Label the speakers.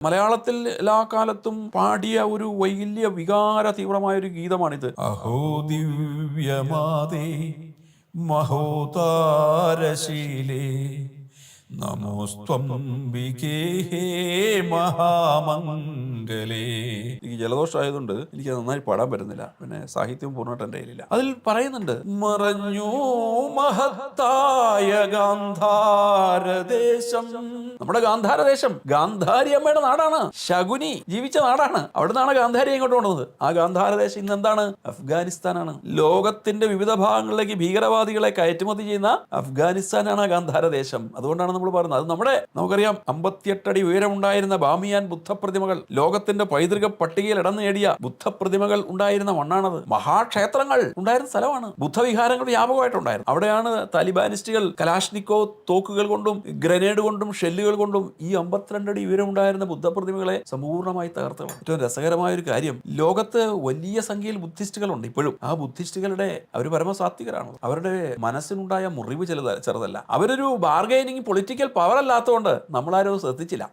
Speaker 1: മലയാളത്തിൽ എല്ലാ കാലത്തും പാടിയ ഒരു വൈല്യ വികാര തീവ്രമായ ഒരു ഗീതമാണിത്. അഹോ ദിവ്യമാതേ മഹോതാരശീലേ നമോസ്ത്വംബികേ മഹാമംഗലേ എനിക്ക് ജലദോഷമായതുകൊണ്ട് എനിക്ക് നന്നായി പാടാൻ പറ്റുന്നില്ല. പിന്നെ സാഹിത്യം പൂർണമായിട്ട് എന്റെ കയ്യിലില്ല. അതിൽ പറയുന്നുണ്ട് മറഞ്ഞു മഹത്തായ ഗാന്ധാരദേശം. നമ്മുടെ ഗാന്ധാരദേശം ഗാന്ധാരി അമ്മയുടെ നാടാണ്. ശകുനി ജീവിച്ച നാടാണ്. അവിടെ നിന്നാണ് ഗാന്ധാരി ഇങ്ങോട്ട് കൊണ്ടുവന്നത്. ആ ഗാന്ധാരദേശം ഇന്ന് എന്താണ്? അഫ്ഗാനിസ്ഥാനാണ്. ലോകത്തിന്റെ വിവിധ ഭാഗങ്ങളിലേക്ക് ഭീകരവാദികളെ കയറ്റുമതി ചെയ്യുന്ന അഫ്ഗാനിസ്ഥാനാണ് ഗാന്ധാരദേശം. അതുകൊണ്ടാണ് നമ്മൾ പറയുന്നത്. അത് നമ്മുടെ നമുക്കറിയാം അമ്പത്തിയെട്ടടി ഉയരമുണ്ടായിരുന്ന ബാമിയാൻ ബുദ്ധപ്രതിമകൾ ലോകത്തിന്റെ പൈതൃക പട്ടികയിൽ ഇടം നേടിയ ബുദ്ധപ്രതിമകൾ ഉണ്ടായിരുന്ന മണ്ണാണത്. മഹാക്ഷേത്രങ്ങൾ ഉണ്ടായിരുന്ന സ്ഥലമാണ്. ബുദ്ധവിഹാരങ്ങൾ വ്യാപകമായിട്ടുണ്ടായിരുന്നു. അവിടെയാണ് താലിബാനിസ്റ്റുകൾ കലാഷ്നിക്കോ തോക്കുകൾ കൊണ്ടും ഗ്രനേഡ് കൊണ്ടും ഷെല്ലുകൾ കൊണ്ടും ഈ അമ്പത്തിരണ്ടടി ഉയരമുണ്ടായിരുന്ന ബുദ്ധപ്രതിമകളെ സമ്പൂർണമായി തകർത്തത് ഏറ്റവും രസകരമായ ഒരു കാര്യം ലോകത്ത് വലിയ സംഖ്യയിൽ ബുദ്ധിസ്റ്റുകളുണ്ട് ഇപ്പോഴും. ആ ബുദ്ധിസ്റ്റുകളുടെ അവർ പരമസാത്വികരാണ്. അവരുടെ മനസ്സിനുണ്ടായ മുറിവ് ചെറുത ചെറുതല്ല. അവരൊരു ബാർഗൈനിങ് പൊളിറ്റിക്കൽ പവർ അല്ലാത്തതുകൊണ്ട് നമ്മളാരും ശ്രദ്ധിച്ചില്ല.